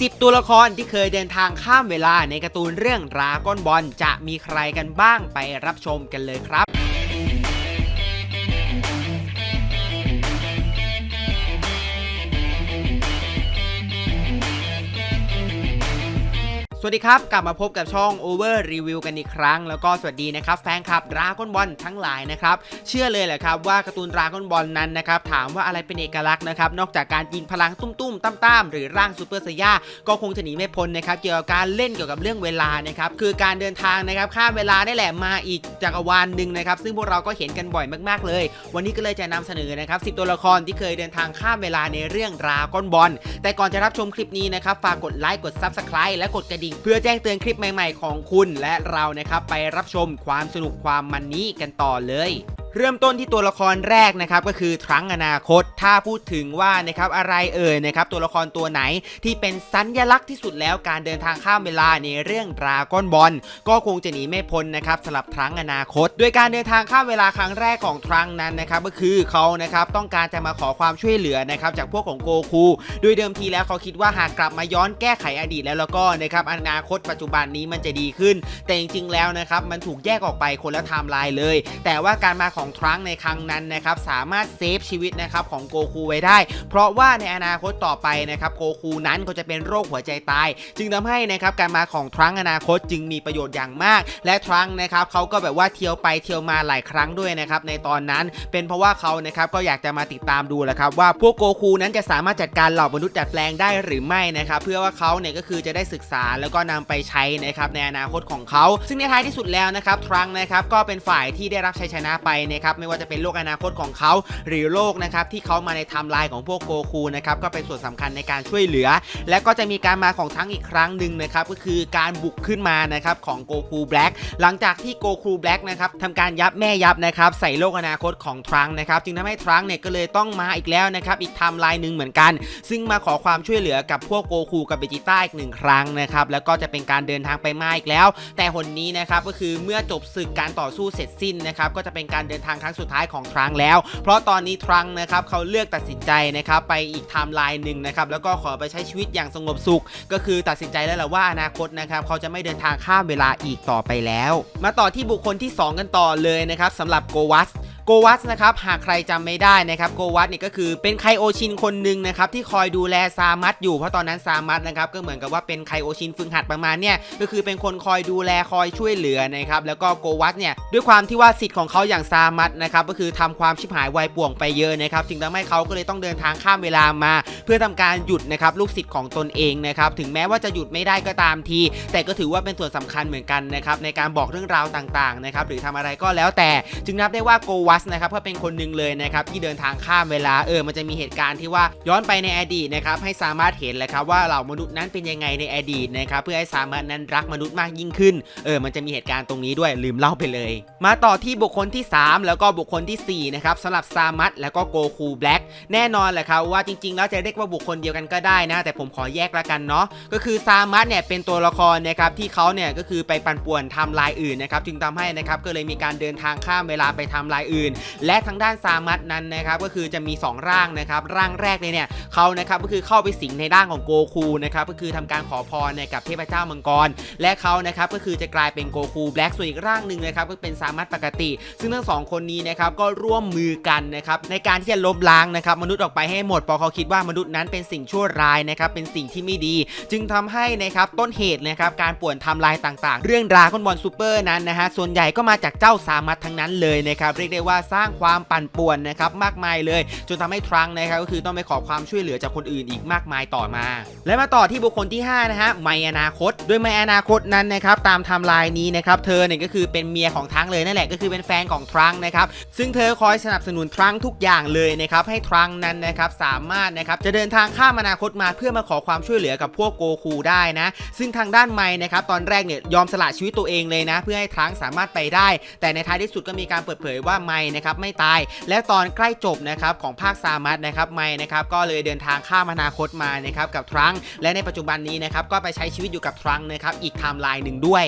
10 ตัวละครที่เคยเดินทางข้ามเวลาในการ์ตูนเรื่องราก้อนบอลจะมีใครกันบ้างไปรับชมกันเลยครับ สวัสดีครับ กลับมาพบกับช่อง Over Review กันอีกครั้ง แล้วก็สวัสดีนะครับแฟนคลับดราก้อนบอลทั้งหลายนะครับ เชื่อเลยแหละครับว่าการ์ตูนดราก้อนบอลนั้นนะครับ ถามว่าอะไรเป็นเอกลักษณ์นะครับ นอกจากการยิงพลังตุ้มๆตั้มๆหรือร่างซูเปอร์ไซย่าก็คงจะหนีไม่พ้นนะครับ เกี่ยวกับการเล่นเกี่ยวกับเรื่องเวลานะครับ คือการเดินทางนะครับข้ามเวลาได้แหละมาอีกจักรวาลหนึ่งนะครับ ซึ่งพวกเราก็เห็นกันบ่อยมากๆเลย วันนี้ก็เลยจะนำเสนอนะครับ10ตัวละครที่เคยเดินทางข้ามเวลาในเรื่องดราก้อนบอลแต่ก่อนจะรับชมคลิปนี้นะครับฝากกดไลค์กด Subscribe และกดกระดิ่งเพื่อแจ้งเตือนคลิปใหม่ ๆ ของคุณและเรานะครับไปรับชมความสนุกความมันนี้กันต่อเลย เริ่มต้นที่ตัวละครแรกนะครับก็คือทรังอนาคต ถ้าพูดถึงว่านะครับอะไรเอ่ยนะครับตัวละครตัวไหนที่เป็นสัญลักษณ์ที่สุดแล้วการเดินทางข้ามเวลาในเรื่องดราก้อนบอลก็คงจะหนีไม่พ้นนะครับสำหรับทรังอนาคต โดยการเดินทางข้ามเวลาครั้งแรกของทรังนั้นนะครับก็คือเขานะครับต้องการจะมาขอความช่วยเหลือนะครับจากพวกของโกคูโดยเดิมทีแล้วเขาคิดว่าหากกลับมาย้อนแก้ไขอดีตแล้วแล้วก็นะครับอนาคตปัจจุบันนี้มันจะดีขึ้น แต่จริงๆแล้วนะครับมันถูกแยกออกไปคนละไทม์ไลน์เลย แต่ว่าการมาของของทรังในครั้งนั้นนะครับสามารถเซฟชีวิตนะครับของโกคูไว้ได้ เพราะว่าในอนาคตต่อไปนะครับโกคูนั้นก็จะเป็นโรคหัวใจตาย จึงทำให้นะครับการมาของทรังอนาคตจึงมีประโยชน์อย่างมาก และทรังนะครับเขาก็แบบว่าเที่ยวไปเที่ยวมาหลายครั้งด้วยนะครับในตอนนั้นเป็นเพราะว่าเขานะครับก็อยากจะมาติดตามดูแหละครับว่าพวกโกคูนั้นจะสามารถจัดการเหล่ามนุษย์ดัดแปลงได้หรือไม่นะครับเพื่อว่าเขาเนี่ยก็คือจะได้ศึกษาแล้วก็นำไปใช้นะครับในอนาคตของเขา ซึ่งในท้ายที่สุดแล้วนะครับทรังนะครับก็เป็นฝ่ายที่ได้รับชัยชนะไปนะครับไม่ว่าจะเป็นโลกอนาคตของเขา หรือโลกนะครับที่เขามาในไทม์ไลน์ของพวกโกคูนะครับก็เป็นส่วนสำคัญในการช่วยเหลือ และก็จะมีการมาของทั้งอีกครั้งหนึ่งนะครับก็คือการบุกขึ้นมานะครับของโกคูแบล็กหลังจากที่โกคูแบล็กนะครับทำการยับแม่ยับนะครับใส่โลกอนาคตของทรังนะครับจึงทำให้ทรังเนี่ยก็เลยต้องมาอีกแล้วนะครับอีกไทม์ไลน์หนึ่งเหมือนกัน ซึ่งมาขอความช่วยเหลือกับพวกโกคูกับเบจิต้าอีกหนึ่งครั้งนะครับแล้วก็จะเป็นการเดินทางไปมาอีกแล้ว แต่หนนี้นะครับก็คือเมื่อจบศึกการต่อสู้เสร็จสิ้นนะครับก็จะเป็นการเดินทางครั้งสุดท้ายของทรังแล้ว เพราะตอนนี้ทรังนะครับเขาเลือกตัดสินใจนะครับไปอีกไทม์ไลน์หนึ่งนะครับแล้วก็ขอไปใช้ชีวิตอย่างสงบสุข ก็คือตัดสินใจแล้วแหละว่าอนาคตนะครับเขาจะไม่เดินทางข้ามเวลาอีกต่อไปแล้ว มาต่อที่บุคคลที่ 2 กันต่อเลยนะครับสำหรับโกวัส โกวัสนะครับหากใครจำไม่ได้นะครับโกวัสเนี่ยก็คือเป็นไคโอชินคนหนึ่งนะครับที่คอยดูแลซามัตอยู่เพราะตอนนั้นซามัตนะครับก็เหมือนกับว่าเป็นไคโอชินฝึกหัดประมาณเนี่ยก็คือเป็นคนคอยดูแลคอยช่วยเหลือนะครับแล้วก็โกวัสเนี่ยด้วยความที่ว่าสิทธิ์ของเขาอย่างซามัตนะครับก็คือทำความชิบหายวายป่วงไปเยอะนะครับจึงทำให้เขาก็เลยต้องเดินทางข้ามเวลามา เพื่อทำการหยุดนะครับลูกศิษย์ของตนเองนะครับถึงแม้ว่าจะหยุดไม่ได้ก็ตามที แต่ก็ถือว่าเป็นส่วนสำคัญเหมือนกันนะครับในการบอกเรื่องราวต่างๆนะครับหรือทำอะไรก็แล้วแต่จึงนับได้ว่าโกวัสนะครับก็เป็นคนหนึ่งเลยนะครับที่เดินทางข้ามเวลาเออมันจะมีเหตุการณ์ที่ว่าย้อนไปในอดีตนะครับให้สามารถเห็นเลยครับว่าเหล่ามนุษย์นั้นเป็นยังไงในอดีตนะครับเพื่อให้สามารถนั้นรักมนุษย์มากยิ่งขึ้นเออมันจะมีเหตุการณ์ตรงนี้ด้วยลืมเล่าไปเลย มาต่อที่บุคคลที่ 3 แล้วก็บุคคลที่4นะครับสำหรับซามัตแล้วก็โกคูแบล็กแน่นอนแหละครับว่าจริงๆ แล้วจะเรียกว่าบุคคลเดียวกันก็ได้นะ แต่ผมขอแยกละกันเนาะก็คือซามัตเนี่ยเป็นตัวละครนะครับที่เขาเนี่ยก็คือไปปั่นป่วนทำลายอื่นนะครับจึงทำให้นะครับก็เลยมีการเดินทางข้ามเวลาไปทำลายอื่นและทางด้านซามัตนั้นนะครับก็คือจะมี 2 ร่างนะครับร่างแรกเลยเนี่ยเขานะครับก็คือเข้าไปสิงในร่างของโกคูนะครับก็คือทำการขอพรเนี่ยกับเทพเจ้ามังกร และเขานะครับก็คือจะกลายเป็นโกคูแบล็กส่วนอีกร่างหนึ่งนะครับก็เป็นซามัตปกติ ซึ่งทั้งสองคนนี้นะครับก็ร่วมมือกันนะครับในการที่จะลบล้างนะครับมนุษย์ออกไปให้หมดเพราะเขาคิดว่ามนุษย์นั้นเป็นสิ่งชั่วร้ายนะครับเป็นสิ่งที่ไม่ดี จึงทำให้นะครับต้นเหตุนะครับการป่วนทำลายต่างๆ เรื่องดราก้อนบอลซูเปอร์นั้นนะฮะส่วนใหญ่ก็มาจากเจ้าสามัตทั้งนั้นเลยนะครับเรียกได้ว่าสร้างความปั่นป่วนนะครับมากมายเลย จนทำให้ทรังนะครับก็คือต้องไปขอความช่วยเหลือจากคนอื่นอีกมากมายต่อมา และมาต่อที่บุคคลที่5นะฮะไมอนาคต โดยไมอนาคตนั้นนะครับตามไทม์ไลน์นี้นะครับเธอเนี่ยก็คือเป็นเมียของทรังเลยนั่นแหละก็คือเป็นแฟนของทรังนะครับซึ่งเธอคอยสนับสนุนทรังทุกอย่างเลยนะครับให้ทรังนั้นนะครับสามารถนะครับจะเดินทางข้ามอนาคตมาเพื่อมาขอความช่วยเหลือกับพวกโกคูได้นะ ซึ่งทางด้านไมนะครับตอนแรกเนี่ยยอมสละชีวิตตัวเองเลยนะ เพื่อให้ทรังสามารถไปได้ แต่ในท้ายที่สุดก็มีการเปิดเผยว่าไมนะครับไม่ตาย และตอนใกล้จบนะครับของภาคซามัตนะครับไมนะครับก็เลยเดินทางข้ามอนาคตมานะครับกับทรังก์และในปัจจุบันนี้นะครับก็ไปใช้ชีวิตอยู่กับทรังก์นะครับอีกไทม์ไลน์หนึ่งด้วย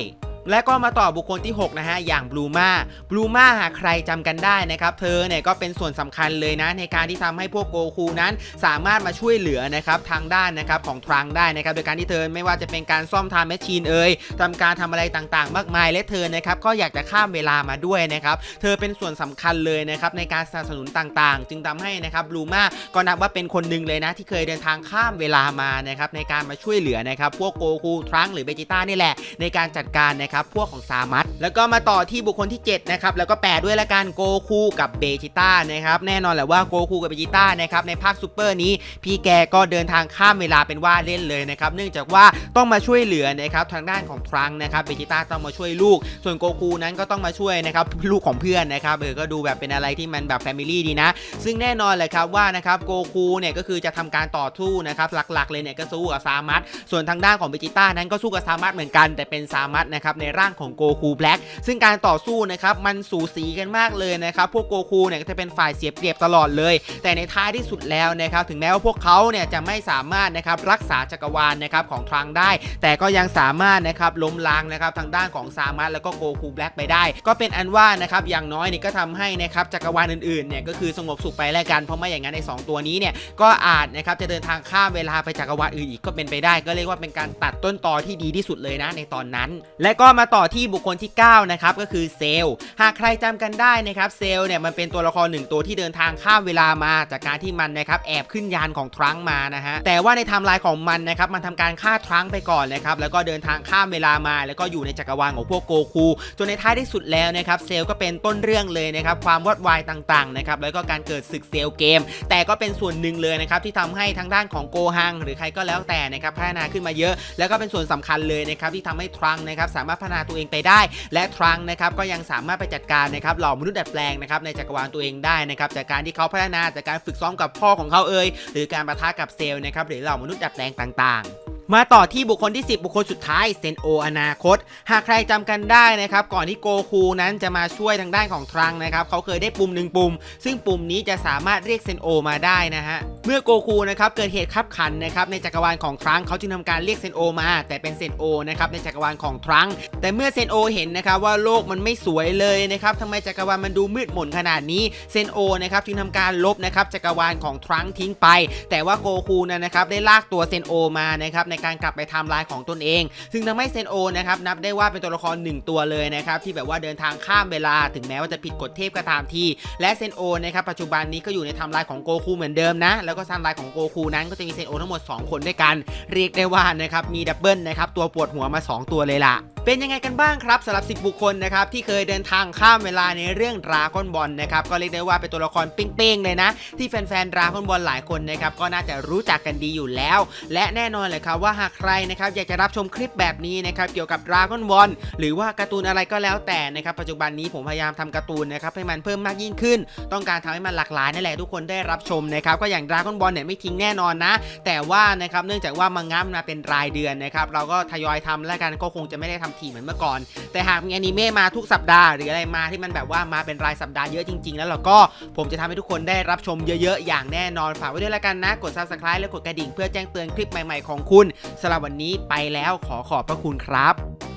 และก็มาต่อบุคคลที่ 6 นะฮะ อย่างบลูมาบลูมาหากใครจำกันได้นะครับ เธอเนี่ยก็เป็นส่วนสำคัญเลยนะ ในการที่ทำให้พวกโกคูนั้นสามารถมาช่วยเหลือนะครับทางด้านนะครับของทรังได้นะครับ โดยการที่เธอไม่ว่าจะเป็นการซ่อมทม์แมชชีนเอ่ยทำการทำอะไรต่างๆ มากมาย และเธอนะครับก็อยากจะข้ามเวลามาด้วยนะครับ เธอเป็นส่วนสำคัญเลยนะครับในการสนับสนุนต่างๆ จึงทำให้นะครับบลูมาก็นับว่าเป็นคนหนึ่งเลยนะ ที่เคยเดินทางข้ามเวลามานะครับในการมาช่วยเหลือนะครับพวกโกคูทรังหรือเบจิต้านี่แหละในการจัดการนะครับพวกของซามัตแล้วก็มาต่อที่บุคคลที่7นะครับแล้วก็แปดด้วยละกันโกคูกับเบจิต้านะครับแน่นอนแหละว่าโกคูกับเบจิต้านะครับในภาคซูเปอร์นี้ พี่แกก็เดินทางข้ามเวลาเป็นว่าเล่นเลยนะครับเนื่องจากว่าต้องมาช่วยเหลือนะครับทางด้านของทรังนะครับเบจิต้าต้องมาช่วยลูก ส่วนโกคูนั้นก็ต้องมาช่วยนะครับลูกของเพื่อนนะครับเออก็ดูแบบเป็นอะไรที่มันแบบแฟมิลี่ดีนะ ซึ่งแน่นอนเลยครับว่านะครับโกคูเนี่ยก็คือจะทำการต่อสู้นะครับหลักๆเลยเนี่ยก็สู้กับซามัตส่วนทางด้านของเบจิต้านั้นก็สู้กับซามัตเหมือนกันแต่เป็นซามัตนะครับในร่างของโกคูแบล็กซึ่งการต่อสู้นะครับมันสูสีกันมากเลยนะครับพวกโกคูเนี่ยจะเป็นฝ่ายเสียเปรียบตลอดเลย แต่ในท้ายที่สุดแล้วนะครับถึงแม้ว่าพวกเขาเนี่ยจะไม่สามารถนะครับรักษาจักรวาลนะครับของทรังได้ แต่ก็ยังสามารถนะครับล้มล้างนะครับทางด้านของซามัตแล้วก็โกคูแบล็กไปได้ ก็เป็นอันว่านะครับอย่างน้อยนี่ก็ทำให้นะครับจักรวาลอื่นๆเนี่ยก็คือสงบสุขไปแล้วกันเพราะไม่อย่างนั้นในสองตัวนี้เนี่ยก็อาจนะครับจะเดินทางข้ามเวลาไปจักรวาลอื่นอีกก็เป็นไปได้ ก็เรียกว่าเป็นการตัดต้นตอที่ดีที่สุดเลยนะในตอนนั้น และก็มาต่อที่บุคคลที่ 9 นะครับ ก็คือเซลหากใครจำกันได้นะครับเซลเนี่ยมันเป็นตัวละครหนึ่งตัวที่เดินทางข้ามเวลามาจากการที่มันนะครับแอบขึ้นยานของทรังมานะฮะแต่ว่าในไทม์ไลน์ของมันนะครับมันทำการฆ่าทรังไปก่อนนะครับแล้วก็เดินทางข้ามเวลามา แล้วก็อยู่ในจักรวาลของพวกโกคูจนในท้ายที่สุดแล้วนะครับเซลก็เป็นต้นเรื่องเลยนะครับความวอดวายต่างๆนะครับแล้วก็การเกิดศึกเซลเกม แต่ก็เป็นส่วนหนึ่งเลยนะครับที่ทำให้ทางด้านของโกฮังหรือใครก็แล้วแต่นะครับพัฒนาขึ้นมาเยอะ แล้วก็เป็นส่วนสำคัญเลยนะครับที่ทำให้ทรังนะครับสามารถพัฒนาตัวเองไปได้ และทรังก์นะครับก็ยังสามารถไปจัดการนะครับเหล่ามนุษย์ดัดแปลงนะครับในจักรวาลตัวเองได้นะครับจากการที่เขาพัฒนาจากการฝึกซ้อมกับพ่อของเขาเอ่ยหรือการประทะกับเซลล์นะครับหรือเหล่ามนุษย์ดัดแปลงต่างๆมาต่อที่บุคคลที่ 10 บุคคลสุดท้ายเซนโออนาคต หากใครจำกันได้นะครับก่อนที่โกคูนั้นจะมาช่วยทางด้านของทรังนะครับเขาเคยได้ปุ่มหนึ่งปุ่ม ซึ่งปุ่มนี้จะสามารถเรียกเซนโอมาได้นะฮะเมื่อโกคูนะครับเกิดเหตุขับขันนะครับในจักรวาลของทรังเขาจึงทำการเรียกเซนโอมา แต่เป็นเซนโอนะครับในจักรวาลของทรังแต่เมื่อเซนโอเห็นนะครับว่าโลกมันไม่สวยเลยนะครับทำไมจักรวาลมันดูมืดมนขนาดนี้เซนโอนะครับจึงทำการลบนะครับจักรวาลของทรังทิ้งไป แต่ว่าโกคูนั้นนะครับได้ลากตัวเซนโอมานะครับในการกลับไปทำลายของตนเอง ซึ่งทำให้เซนโอนะครับนับได้ว่าเป็นตัวละครหนึ่งตัวเลยนะครับที่แบบว่าเดินทางข้ามเวลาถึงแม้ว่าจะผิดกฎเทพก็ตามทีและเซนโอนะครับปัจจุบันนี้ก็อยู่ในทม์ไลน์ของโกคูเหมือนเดิมนะแล้วก็ซันไลท์ของโกคูนั้นก็จะมีเซนโอทั้งหมด 2 คนด้วยกัน เรียกได้ว่านะครับมีดับเบิลนะครับตัวปวดหัวมา 2 ตัวเลยล่ะ เป็นยังไงกันบ้างครับสำหรับ 10 บุคคลนะครับที่เคยเดินทางข้ามเวลาในเรื่องดราก้อนบอลนะครับก็เรียกได้ว่าเป็นตัวละครเป้งๆเลยนะ ที่แฟนๆดราก้อนบอลหลายคนนะครับก็น่าจะรู้จักกันดีอยู่แล้ว และแน่นอนเลยครับว่าหากใครนะครับอยากจะรับชมคลิปแบบนี้นะครับเกี่ยวกับดราก้อนบอลหรือว่าการ์ตูนอะไรก็แล้วแต่นะครับปัจจุบันนี้ผมพยายามทำการ์ตูนนะครับให้มันเพิ่มมากยิ่งขึ้น ต้องการทำให้มันหลากหลายนั่นแหละทุกคนได้รับชมนะครับก็อย่างดราก้อนบอลเนี่ยไม่ทิ้งแน่นอนนะ แต่ว่านะครับเนื่องจากว่ามังงะมาเป็นรายเดือนนะครับเราก็ทยอยทำแล้วกันก็คงจะไม่ได้ทำถี่เหมือนเมื่อก่อน แต่หากมีอนิเมะมาทุกสัปดาห์หรืออะไรมาที่มันแบบว่ามาเป็นรายสัปดาห์เยอะจริง ๆ แล้วเราก็ผมจะทำให้ทุกคนได้รับชมเยอะๆ อย่างแน่นอนฝากไว้ด้วยละกันนะ กด subscribe และกดกระดิ่งเพื่อแจ้งเตือนคลิปใหม่ๆของคุณสำหรับวันนี้ไปแล้วขอขอบพระคุณครับ